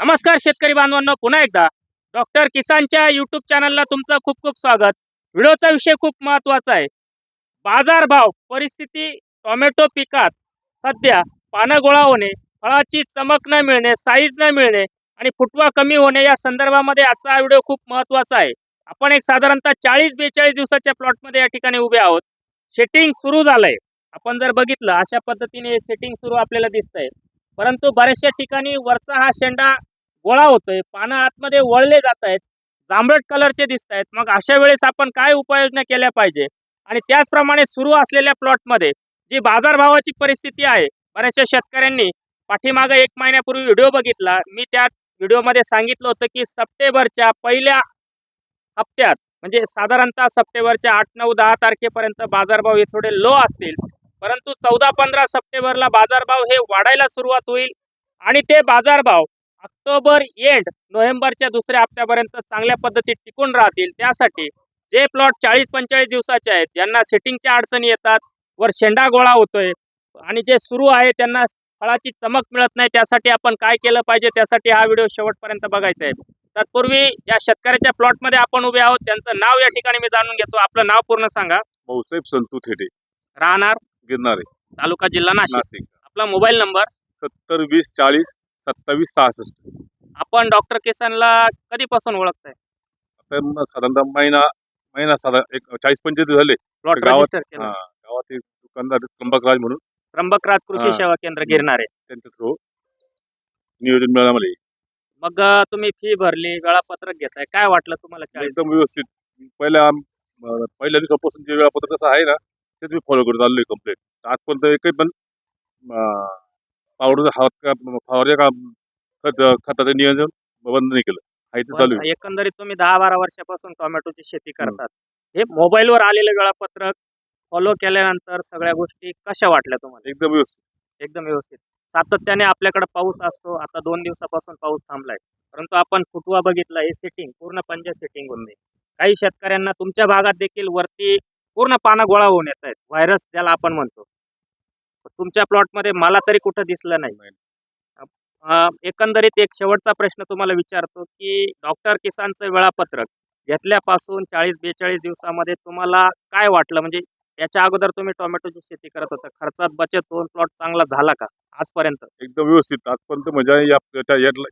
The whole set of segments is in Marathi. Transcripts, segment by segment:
नमस्कार शेतकरी बांधवांना पुन्हा एकदा डॉक्टर किसानच्या युट्यूब चॅनलला तुमचं खूप खूप स्वागत. व्हिडिओचा विषय खूप महत्त्वाचा आहे. बाजारभाव परिस्थिती टोमॅटो पिकात सध्या पानं गोळा होणे फळाची चमक न मिळणे साईज न मिळणे आणि फुटवा कमी होणे या संदर्भामध्ये आजचा व्हिडिओ खूप महत्त्वाचा आहे. आपण एक साधारणतः चाळीस बेचाळीस दिवसाच्या प्लॉटमध्ये या ठिकाणी उभे आहोत. सेटिंग सुरू झालंय. आपण जर बघितलं अशा पद्धतीने सेटिंग सुरू आपल्याला दिसतंय. परंतु बऱ्याचशा ठिकाणी वरचा हा शेंडा गोळा होतोय पानं आतमध्ये वळले जात आहेत जांभळट कलरचे दिसत आहेत मग अशा वेळेस आपण काय उपाययोजना केल्या पाहिजे? आणि त्याचप्रमाणे सुरू असलेल्या प्लॉटमध्ये जी बाजारभावाची परिस्थिती आहे बऱ्याचशा शेतकऱ्यांनी पाठीमागं एक महिन्यापूर्वी व्हिडिओ बघितला. मी त्या व्हिडिओमध्ये सांगितलं होतं की सप्टेंबरच्या पहिल्या हप्त्यात म्हणजे साधारणतः सप्टेंबरच्या आठ नऊ दहा तारखेपर्यंत बाजारभाव हे थोडे लो असतील. परंतु चौदा पंधरा सप्टेंबरला बाजारभाव हे वाढायला सुरुवात होईल आणि ते बाजारभाव ऑक्टोबर एंड नोव्हेंबरच्या दुसऱ्या हप्त्यापर्यंत चांगल्या पद्धतीत टिकून राहतील. त्यासाठी जे प्लॉट चाळीस पंचेचाळीस दिवसाचे आहेत त्यांना सेटिंगच्या अडचणी येतात वर शेंडा गोळा होतोय आणि जे सुरू आहे त्यांना फळाची चमक मिळत नाही. त्यासाठी आपण काय केलं पाहिजे? त्यासाठी हा व्हिडिओ शेवटपर्यंत बघायचा आहे. तत्पूर्वी या शेतकऱ्याच्या प्लॉटमध्ये आपण उभे आहोत. त्यांचं नाव या ठिकाणी मी जाणून घेतो. आपलं नाव पूर्ण सांगा. भाऊसाहेब संतू थेटे. राहणार? गिरणारे तालुका जिल्हा नाशिक. नाशिक. आपला मोबाईल नंबर? सत्तर वीस चाळीस सत्तावीस सहासष्ट. आपण डॉक्टर किसनला कधीपासून ओळखताय? मग साधारणतः महिना महिना साधा एक चाळीस पंचवीस झाले. प्लॉट गावात- रजिस्टर केलं. हा, गावात एक दुकानदार त्र्यंबकराज म्हणून. त्र्यंबकराज कृषी हा. सेवा केंद्र गिरणारे त्यांच्या थ्रू नियोजन मिळालं मला मग अं, तुम्ही फी भरली वेळापत्रक घेताय. काय वाटलं तुम्हाला? चाळीस एकदम व्यवस्थित. पहिल्या आम- अं, पहिल्या दिवसापासून जे वेळापत्र कसं आहे ना ते तुम्ही फॉलो करत आलोय कंप्लीट आजपर्यंत एकही पण पावडर हात का फवारण्या का खत खताचं नियोजन बंद नाही केलं. आहे ते चालू आहे. एकंदरीत तुम्ही दहा बारा वर्षापासून टोमॅटोची शेती करतात. हे मोबाईलवर आलेलं वेळापत्रक फॉलो केल्यानंतर सगळ्या गोष्टी कशा वाटल्या तुम्हाला? एकदम व्यवस्थित. एकदम व्यवस्थित. सातत्याने आपल्याकडे पाऊस असतो. आता दोन दिवसापासून पाऊस थांबलाय. परंतु आपण फुटवा बघितला हे सेटिंग पूर्ण पंजा सेटिंग होऊन काही शेतकऱ्यांना तुमच्या भागात देखील वरती पूर्ण पानं गोळा होऊन येत आहेत. व्हायरस ज्याला आपण म्हणतो. तुमच्या प्लॉटमध्ये मला तरी कुठं दिसलं नाही. एकंदरीत एक शेवटचा प्रश्न तुम्हाला विचारतो की डॉक्टर किसानचं वेळापत्रक घेतल्यापासून चाळीस बेचाळीस दिवसामध्ये तुम्हाला काय वाटलं? म्हणजे याच्या अगोदर तुम्ही टोमॅटोची शेती करत होता. खर्चात बचत होऊन प्लॉट चांगला झाला का आजपर्यंत? एकदम व्यवस्थित. आजपर्यंत म्हणजे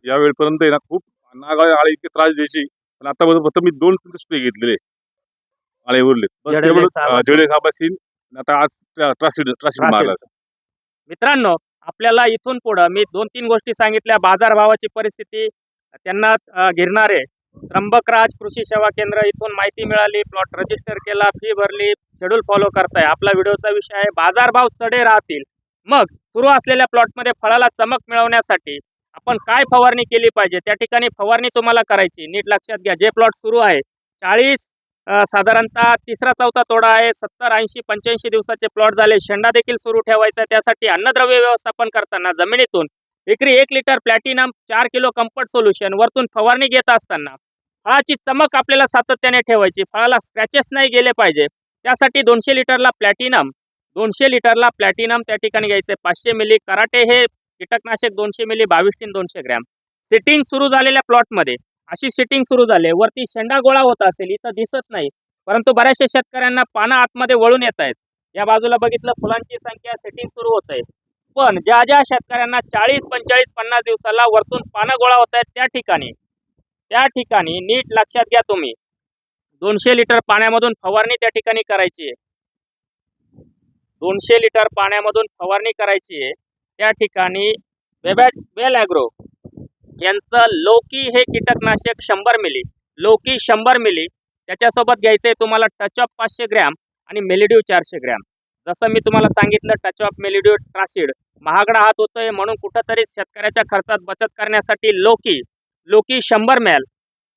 या वेळपर्यंत ना खूप नागाळे आळे इतके त्रास द्यायची. पण आता फक्त मी दोन तीन स्प्रे घेतलेले. उरले. तेवढंच, साबण. अं, जडेले साबासीन आता आज ट्रासिड ट्रासिड मारला. मित्रांनो आपल्याला इथून पुढं मी दोन तीन गोष्टी सांगितल्या. बाजारभावाची परिस्थिती त्यांना अं, गिरणारे त्र्यंबकराज कृषी सेवा केंद्र इथून माहिती मिळाली. प्लॉट रजिस्टर केला फी भरली. शेड्यूल फॉलो करताय. आपला व्हिडिओचा विषय आहे बाजारभाव चढे राहतील. मग सुरू असलेल्या प्लॉटमध्ये फळाला चमक मिळवण्यासाठी आपण काय फवारणी केली पाहिजे? त्या ठिकाणी फवारणी तुम्हाला करायची. नीट लक्षात घ्या. जे प्लॉट सुरू आहे चाळीस साधारणतः तिसरा चौथा तोडा आहे. सत्तर ऐंशी पंच्याऐंशी दिवसाचे प्लॉट झाले. शेंडा देखील सुरू ठेवायचा त्यासाठी अन्नद्रव्य व्यवस्थापन करताना जमिनीतून एकरी एक लिटर प्लॅटिनम चार किलो कम्फर्ट सोल्युशन वरतून फवारणी घेत असताना फळाची चमक आपल्याला सातत्याने ठेवायची. फळाला स्क्रॅचेस नाही गेले पाहिजे. त्यासाठी दोनशे लिटरला प्लॅटिनम दोनशे लिटरला प्लॅटिनम त्या ठिकाणी घ्यायचे. पाचशे मिली कराटे हे कीटकनाशक दोनशे मिली बावीस तीन दोनशे ग्रॅम. सिटिंग सुरू झालेल्या प्लॉटमध्ये अशी शेटिंग सुरू झाली वरती शेंडा गोळा होत असेल इथं दिसत नाही. परंतु बऱ्याचशा शेतकऱ्यांना पानं आतमध्ये वळून येत आहेत. या बाजूला बघितलं फुलांची संख्या सेटिंग सुरू होत आहे. पण ज्या ज्या शेतकऱ्यांना चाळीस पंचाळीस पन्नास दिवसाला वरतून पानं गोळा होत आहेत त्या ठिकाणी त्या ठिकाणी नीट लक्षात घ्या तुम्ही. दोनशे लिटर पाण्यामधून फवारणी त्या ठिकाणी करायची आहे. दोनशे लिटर पाण्यामधून फवारणी करायची आहे. त्या ठिकाणी वेबॅट वेल ॲग्रो यांचं लोकी हे कीटकनाशक शंभर मिली लोकी शंभर मिली त्याच्यासोबत घ्यायचं आहे तुम्हाला टच ऑफ पाचशे ग्रॅम आणि मेलिड्यू चारशे ग्रॅम. जसं मी तुम्हाला सांगितलं टच ऑफ मेलिड्यू ट्रासिड महागडा हात होतोय म्हणून कुठंतरी शेतकऱ्याच्या खर्चात बचत करण्यासाठी लोकी लोकी शंभर मेल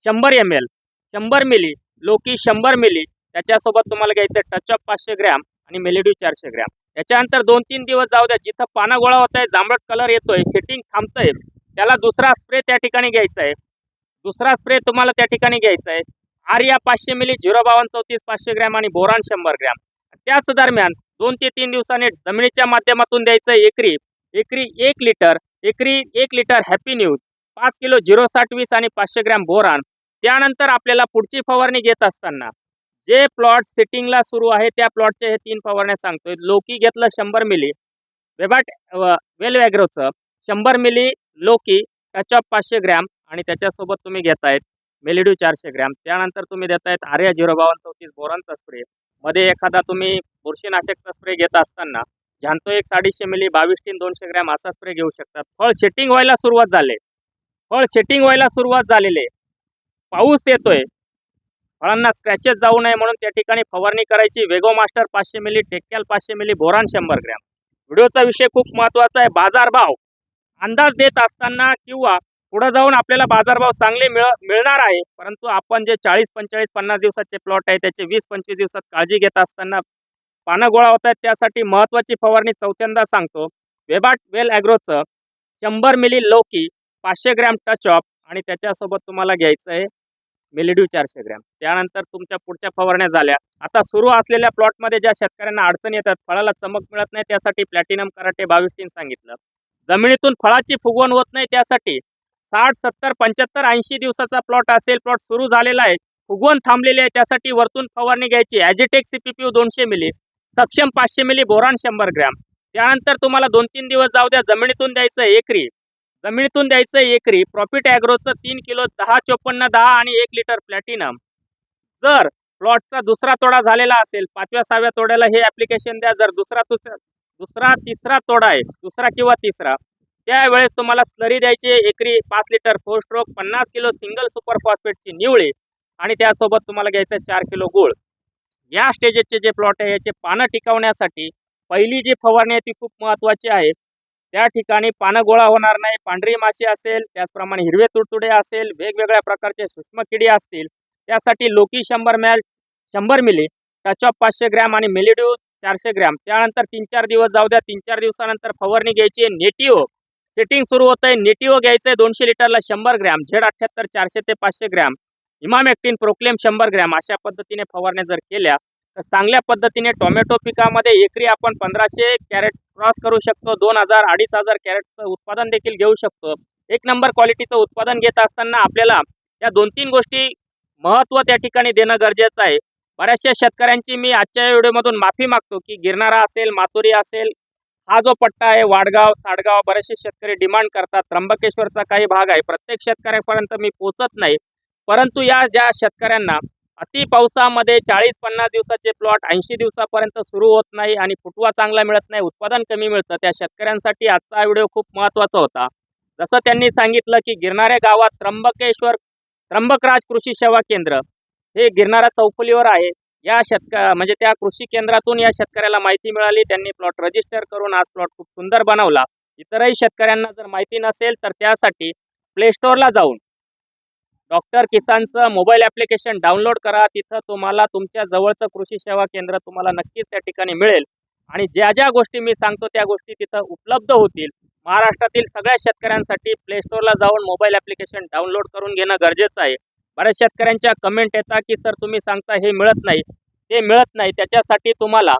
शंभर एम एल शंभर मिली लोकी शंभर मिली त्याच्यासोबत तुम्हाला घ्यायचं टच ऑफ पाचशे ग्रॅम आणि मेलिड्यू चारशे ग्रॅम. याच्यानंतर दोन तीन दिवस जाऊ द्या जिथं पानं गोळा होत आहे जांभळट कलर येतोय सेटिंग थांबतंय. त्याला दुसरा स्प्रे त्या ठिकाणी घ्यायचा आहे. दुसरा स्प्रे तुम्हाला त्या ठिकाणी घ्यायचा आहे. आर्या पाचशे मिली झिरो बावन्न चौतीस पाचशे ग्रॅम आणि बोरान शंभर ग्रॅम. त्याच दरम्यान दोन ते तीन दिवसांनी जमिनीच्या माध्यमातून द्यायचं एकरी. एकरी एक लिटर एकरी एक लिटर हॅपी न्यूज पाच किलो झिरो साठ वीस आणि पाचशे ग्रॅम बोरान. त्यानंतर आपल्याला पुढची फवारणी घेत असताना जे प्लॉट सिटिंगला सुरू आहे त्या प्लॉटचे हे तीन फवारण्या सांगतोय. लोकी घेतलं शंभर मिली. वेबाट वेल वॅग्रोचं शंभर मिली लोकी टच ऑफ पाचशे ग्रॅम आणि त्याच्यासोबत तुम्ही घेतायत मेलिड्यू चारशे ग्रॅम. त्यानंतर तुम्ही देतायत आर्या झिरो बावन्न चौतीस बोरांचा स्प्रे. मध्ये एखादा तुम्ही बुरशीनाशकचा स्प्रे घेत असताना झांतो एक साडीशे मिली बावीस तीन दोनशे ग्रॅम असा स्प्रे घेऊ शकतात. फळ सेटिंग व्हायला सुरुवात झाले. फळ सेटिंग व्हायला सुरुवात झालेले. पाऊस येतोय. फळांना स्क्रॅचेस जाऊ नये म्हणून त्या ठिकाणी फवारणी करायची. वेगो मास्टर पाचशे मिली टेक्याल पाचशे मिली बोरान शंभर ग्रॅम. व्हिडिओचा विषय खूप महत्त्वाचा आहे. बाजारभाव अंदाज देत असताना किंवा पुढे जाऊन आपल्याला बाजारभाव चांगले मिळ मिळणार आहे. परंतु आपण जे चाळीस पंचेचाळीस पन्नास दिवसाचे प्लॉट आहे त्याचे वीस पंचवीस दिवसात काळजी घेत असताना पानं गोळा होत आहेत त्यासाठी महत्वाची फवारणी चौथ्यांदा सांगतो. वेबाट वेल ॲग्रोचं शंभर मिली लौकी पाचशे ग्रॅम टच ऑफ आणि त्याच्यासोबत तुम्हाला घ्यायचं आहे मिलिड्यू चारशे ग्रॅम. त्यानंतर तुमच्या पुढच्या फवारण्या झाल्या. आता सुरू असलेल्या प्लॉटमध्ये ज्या शेतकऱ्यांना अडचण येतात फळाला चमक मिळत नाही त्यासाठी प्लॅटिनम कराटे बावीस तीन सांगितलं. जमिनीतून फळाची फुगवण होत नाही त्यासाठी साठ सत्तर पंच्याहत्तर ऐंशी दिवसाचा प्लॉट असेल प्लॉट सुरू झालेला आहे. फुगवण थांबलेली आहे त्यासाठी वरतून फवारणी घ्यायची ॲजिटेक सीपीपीयू दोनशे मिली सक्षम पाचशे मिली बोरान शंभर ग्रॅम. त्यानंतर तुम्हाला दोन तीन दिवस जाऊ द्या. जमिनीतून द्यायचं एकरी. जमिनीतून द्यायचं एकरी. प्रॉफिट ॲग्रोचं तीन किलो दहा चोपन्न दहा आणि एक लिटर प्लॅटिनम जर प्लॉटचा दुसरा तोडा झालेला असेल पाचव्या सहाव्या तोड्याला हे ॲप्लिकेशन द्या. जर दुसरा दुसरा तिसरा तोडा आहे. दुसरा किंवा तिसरा. त्यावेळेस तुम्हाला स्लरी द्यायची एकरी पाच लिटर फोर स्ट्रोक पन्नास किलो सिंगल सुपर फॉस्फेटची निवळी आणि त्यासोबत तुम्हाला घ्यायचं चार किलो गुळ. या स्टेजेसचे जे प्लॉट आहे याचे पानं टिकवण्यासाठी पहिली जी फवारणी आहे ती खूप महत्त्वाची आहे. त्या ठिकाणी पानं गोळा होणार नाही. पांढरी माशी असेल त्याचप्रमाणे हिरवे तुडतुडे असेल वेगवेगळ्या प्रकारचे सूक्ष्म किडी असतील. त्यासाठी लोकी शंभर मॅल शंभर मिली टच ऑफ पाचशे ग्रॅम आणि मेलिड्यू चारशे ग्रॅम. त्यानंतर तीन चार दिवस जाऊ द्या तीन चार दिवसानंतर फवारणी घ्यायची आहे. नेटिओ. सेटिंग सुरू होत आहे. नेटिओ घ्यायचं आहे दोनशे लिटरला शंभर ग्रॅम. झेड अठ्ठ्याहत्तर चारशे ते पाचशे ग्रॅम. इमामॅक्टिन प्रोक्लेम शंभर ग्रॅम. अशा पद्धतीने फवारण्या जर केल्या तर चांगल्या पद्धतीने टोमॅटो पिकामध्ये एकरी आपण पंधराशे कॅरेट क्रॉस करू शकतो. दोन हजार अडीच हजार कॅरेटचं उत्पादन देखील घेऊ शकतो. एक नंबर क्वालिटीचं उत्पादन घेत असताना आपल्याला या दोन तीन गोष्टी महत्त्व त्या ठिकाणी देणं गरजेचं आहे. बऱ्याचशा शेतकऱ्यांची मी आजच्या व्हिडिओमधून माफी मागतो की गिरणारा असेल माथुरी असेल हा जो पट्टा आहे वाडगाव साडगाव बरेचसे शेतकरी डिमांड करतात. त्र्यंबकेश्वरचा काही भाग आहे. प्रत्येक शेतकऱ्यापर्यंत मी पोचत नाही. परंतु या ज्या शेतकऱ्यांना अति पावसामध्ये चाळीस पन्नास दिवसाचे प्लॉट ऐंशी दिवसापर्यंत सुरू होत नाही आणि फुटवा चांगला मिळत नाही उत्पादन कमी मिळतं त्या शेतकऱ्यांसाठी आजचा व्हिडिओ खूप महत्त्वाचा होता. जसं त्यांनी सांगितलं की गिरणाऱ्या गावात त्र्यंबकेश्वर त्र्यंबकराज कृषी सेवा केंद्र. हे गिरणारा चौफुलीवर आहे. या शेतक म्हणजे त्या कृषी केंद्रातून या शेतकऱ्याला माहिती मिळाली. त्यांनी प्लॉट रजिस्टर करून आज प्लॉट खूप सुंदर बनवला. इतरही शेतकऱ्यांना जर माहिती नसेल तर त्यासाठी प्ले स्टोअरला जाऊन डॉक्टर किसानचं मोबाईल ॲप्लिकेशन डाउनलोड करा. तिथं तुम्हाला तुमच्या जवळचं कृषी सेवा केंद्र तुम्हाला नक्कीच त्या ठिकाणी मिळेल. आणि ज्या ज्या गोष्टी मी सांगतो त्या गोष्टी तिथं उपलब्ध होतील. महाराष्ट्रातील सगळ्या शेतकऱ्यांसाठी प्ले स्टोअरला जाऊन मोबाईल ॲप्लिकेशन डाउनलोड करून घेणं गरजेचं आहे. बऱ्याच शेतकऱ्यांच्या कमेंट येतात की सर तुम्ही सांगता हे मिळत नाही. ते मिळत नाही. त्याच्यासाठी तुम्हाला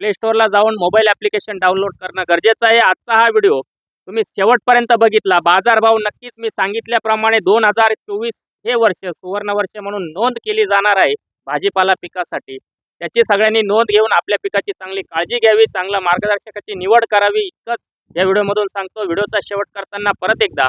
प्ले स्टोअरला जाऊन मोबाईल ॲप्लिकेशन डाउनलोड करणं गरजेचं आहे. आजचा हा व्हिडिओ तुम्ही शेवटपर्यंत बघितला. बाजारभाव नक्कीच मी सांगितल्याप्रमाणे दोन हजार चोवीस हे वर्ष सुवर्ण वर्ष म्हणून नोंद केली जाणार आहे भाजीपाला पिकासाठी. त्याची सगळ्यांनी नोंद घेऊन आपल्या पिकाची चांगली काळजी घ्यावी चांगल्या मार्गदर्शकाची निवड करावी इतकंच या व्हिडिओमधून सांगतो. व्हिडिओचा शेवट करताना परत एकदा